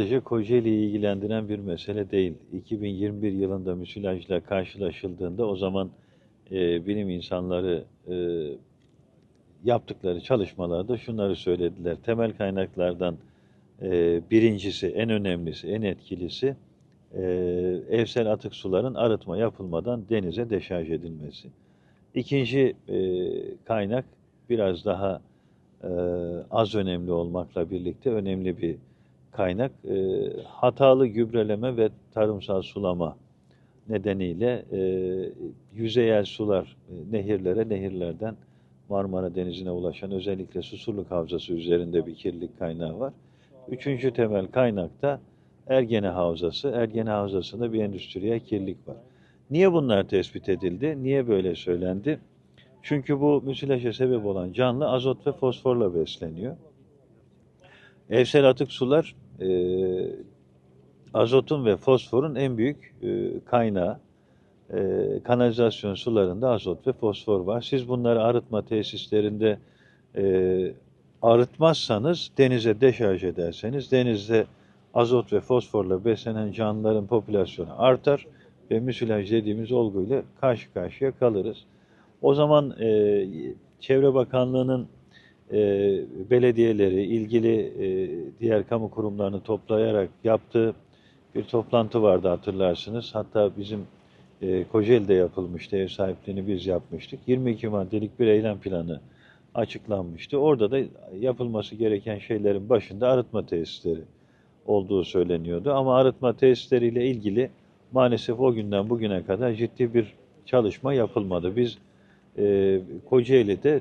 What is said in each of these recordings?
sadece Kocaeli'yi ilgilendiren bir mesele değil. 2021 yılında müsilajla karşılaşıldığında o zaman e, bilim insanları e, yaptıkları çalışmalarda şunları söylediler. Temel kaynaklardan e, birincisi, en önemlisi, en etkilisi e, evsel atık suların arıtma yapılmadan denize deşarj edilmesi. İkinci e, kaynak biraz daha e, az önemli olmakla birlikte önemli bir kaynak. E, hatalı gübreleme ve tarımsal sulama nedeniyle e, yüzeyel sular e, nehirlere, nehirlerden Marmara Denizi'ne ulaşan özellikle Susurluk Havzası üzerinde bir kirlilik kaynağı var. Üçüncü temel kaynak da Ergene Havzası. Ergene Havzası'nda bir endüstriyel kirlilik var. Niye bunlar tespit edildi? Niye böyle söylendi? Çünkü bu müsilaja sebep olan canlı azot ve fosforla besleniyor. Evsel atık sular e, azotun ve fosforun en büyük e, kaynağı. E, kanalizasyon sularında azot ve fosfor var. Siz bunları arıtma tesislerinde e, arıtmazsanız, denize deşarj ederseniz, denizde azot ve fosforla beslenen canlıların popülasyonu artar ve müsilaj dediğimiz olguyla karşı karşıya kalırız. O zaman e, Çevre Bakanlığı'nın e, belediyeleri, ilgili e, diğer kamu kurumlarını toplayarak yaptığı bir toplantı vardı hatırlarsınız. Hatta bizim e, Kocaeli'de yapılmıştı, ev sahipliğini biz yapmıştık. 22 maddelik bir eylem planı açıklanmıştı. Orada da yapılması gereken şeylerin başında arıtma tesisleri olduğu söyleniyordu. Ama arıtma tesisleriyle ilgili maalesef o günden bugüne kadar ciddi bir çalışma yapılmadı. Biz e, Kocaeli'de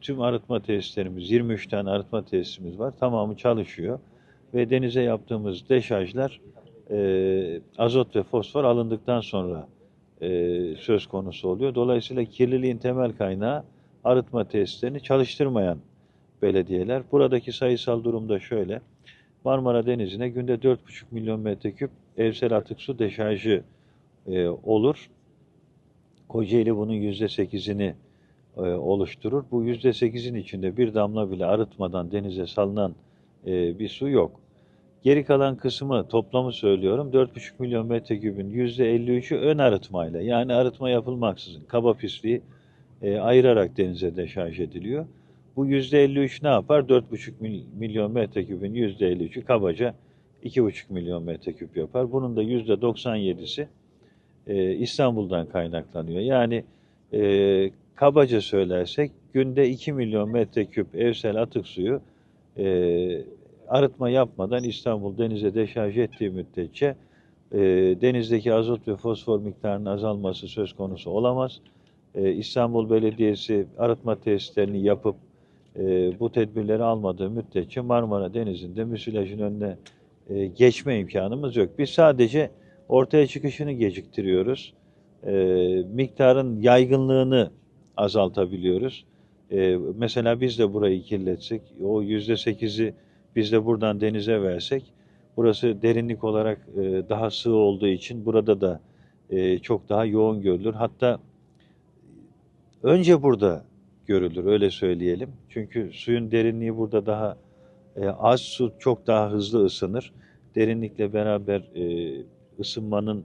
tüm arıtma tesislerimiz, 23 tane arıtma tesisimiz var. Tamamı çalışıyor. Ve denize yaptığımız deşarjlar e, azot ve fosfor alındıktan sonra e, söz konusu oluyor. Dolayısıyla kirliliğin temel kaynağı arıtma tesislerini çalıştırmayan belediyeler. Buradaki sayısal durumda şöyle. Marmara Denizi'ne günde 4,5 milyon metreküp evsel atık su deşarjı e, olur. Kocaeli bunun %8'ini e, oluşturur. Bu %8'in içinde bir damla bile arıtmadan denize salınan e, bir su yok. Geri kalan kısmı toplamı söylüyorum 4,5 milyon metrekübün %53'ü ön arıtmayla yani arıtma yapılmaksızın kaba pisliği e, ayırarak denize deşarj ediliyor. Bu %53 ne yapar? 4,5 milyon metrekübün %53'ü kabaca 2,5 milyon metreküp yapar. Bunun da %97'si e, İstanbul'dan kaynaklanıyor. Yani kabaca söylersek günde 2 milyon metreküp evsel atık suyu e, arıtma yapmadan İstanbul denize deşarj ettiği müddetçe e, denizdeki azot ve fosfor miktarının azalması söz konusu olamaz. E, İstanbul Belediyesi arıtma tesislerini yapıp e, bu tedbirleri almadığı müddetçe Marmara Denizi'nde müsilajın önüne e, geçme imkanımız yok. Biz sadece ortaya çıkışını geciktiriyoruz. E, miktarın yaygınlığını azaltabiliyoruz. E, mesela biz de burayı kirletsek, o yüzde sekizi biz de buradan denize versek, burası derinlik olarak e, daha sığ olduğu için burada da e, çok daha yoğun görülür. Hatta önce burada görülür öyle söyleyelim. Çünkü suyun derinliği burada daha e, az su çok daha hızlı ısınır. Derinlikle beraber e, ısınmanın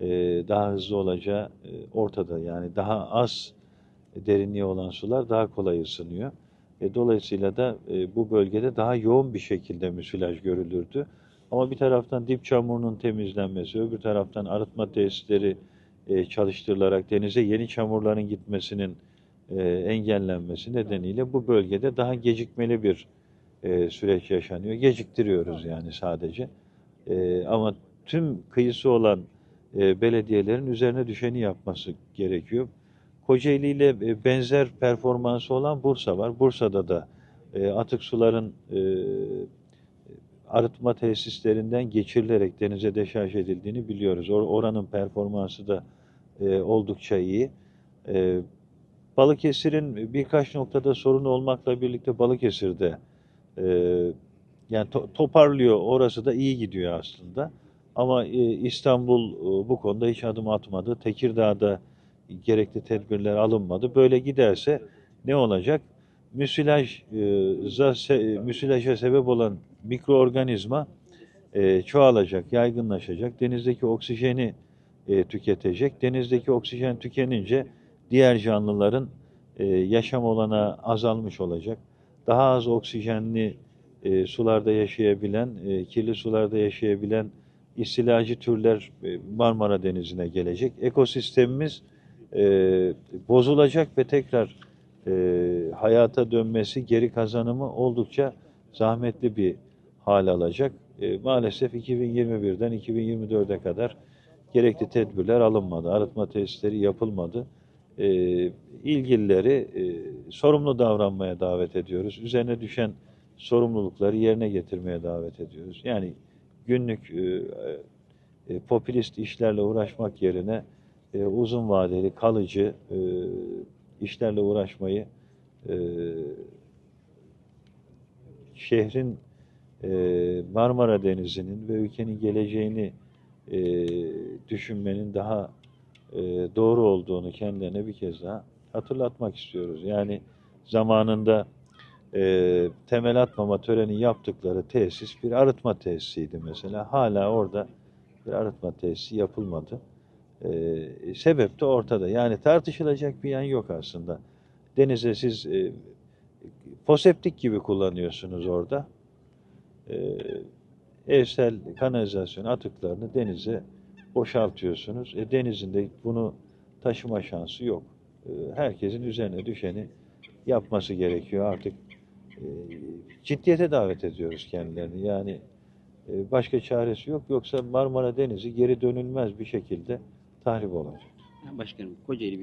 e, daha hızlı olacağı e, ortada. Yani daha az derinliği olan sular daha kolay ısınıyor. E, dolayısıyla da e, bu bölgede daha yoğun bir şekilde müsilaj görülürdü. Ama bir taraftan dip çamurunun temizlenmesi, öbür taraftan arıtma tesisleri e, çalıştırılarak denize yeni çamurların gitmesinin e, engellenmesi nedeniyle bu bölgede daha gecikmeli bir e, süreç yaşanıyor. Geciktiriyoruz yani sadece. E, ama tüm kıyısı olan e, belediyelerin üzerine düşeni yapması gerekiyor. Kocaeli ile e, benzer performansı olan Bursa var. Bursa'da da e, atık suların e, arıtma tesislerinden geçirilerek denize deşarj edildiğini biliyoruz. Or oranın performansı da oldukça iyi. Balıkesir'in birkaç noktada sorun olmakla birlikte Balıkesir'de e, yani to toparlıyor. Orası da iyi gidiyor aslında. Ama İstanbul bu konuda hiç adım atmadı. Tekirdağ'da gerekli tedbirler alınmadı. Böyle giderse ne olacak? Müsilaj, e, müsilaja sebep olan mikroorganizma e, çoğalacak, yaygınlaşacak. Denizdeki oksijeni e, tüketecek. Denizdeki oksijen tükenince diğer canlıların e, yaşam olanağı azalmış olacak. Daha az oksijenli e, sularda yaşayabilen, e, kirli sularda yaşayabilen istilacı türler e, Marmara Denizi'ne gelecek. Ekosistemimiz e, bozulacak ve tekrar e, hayata dönmesi, geri kazanımı oldukça zahmetli bir hal alacak. E, maalesef 2021'den 2024'e kadar gerekli tedbirler alınmadı. Arıtma tesisleri yapılmadı. E, ilgilileri e, sorumlu davranmaya davet ediyoruz. Üzerine düşen sorumlulukları yerine getirmeye davet ediyoruz. Yani günlük e, e, popülist işlerle uğraşmak yerine e, uzun vadeli, kalıcı e, işlerle uğraşmayı e, şehrin e, Marmara Denizi'nin ve ülkenin geleceğini e, düşünmenin daha e, doğru olduğunu kendilerine bir kez daha hatırlatmak istiyoruz. Yani zamanında e, temel atmama töreni yaptıkları tesis bir arıtma tesisiydi mesela. Hala orada bir arıtma tesisi yapılmadı. E, sebep de ortada. Yani tartışılacak bir yan yok aslında. Denize siz e, foseptik gibi kullanıyorsunuz orada. E, evsel kanalizasyon atıklarını denize boşaltıyorsunuz. E, denizin de bunu taşıma şansı yok. E, herkesin üzerine düşeni yapması gerekiyor artık. E, ciddiyete davet ediyoruz kendilerini. Yani e, başka çaresi yok. Yoksa Marmara Denizi geri dönülmez bir şekilde tahrip olacak. Başkanım Kocaeli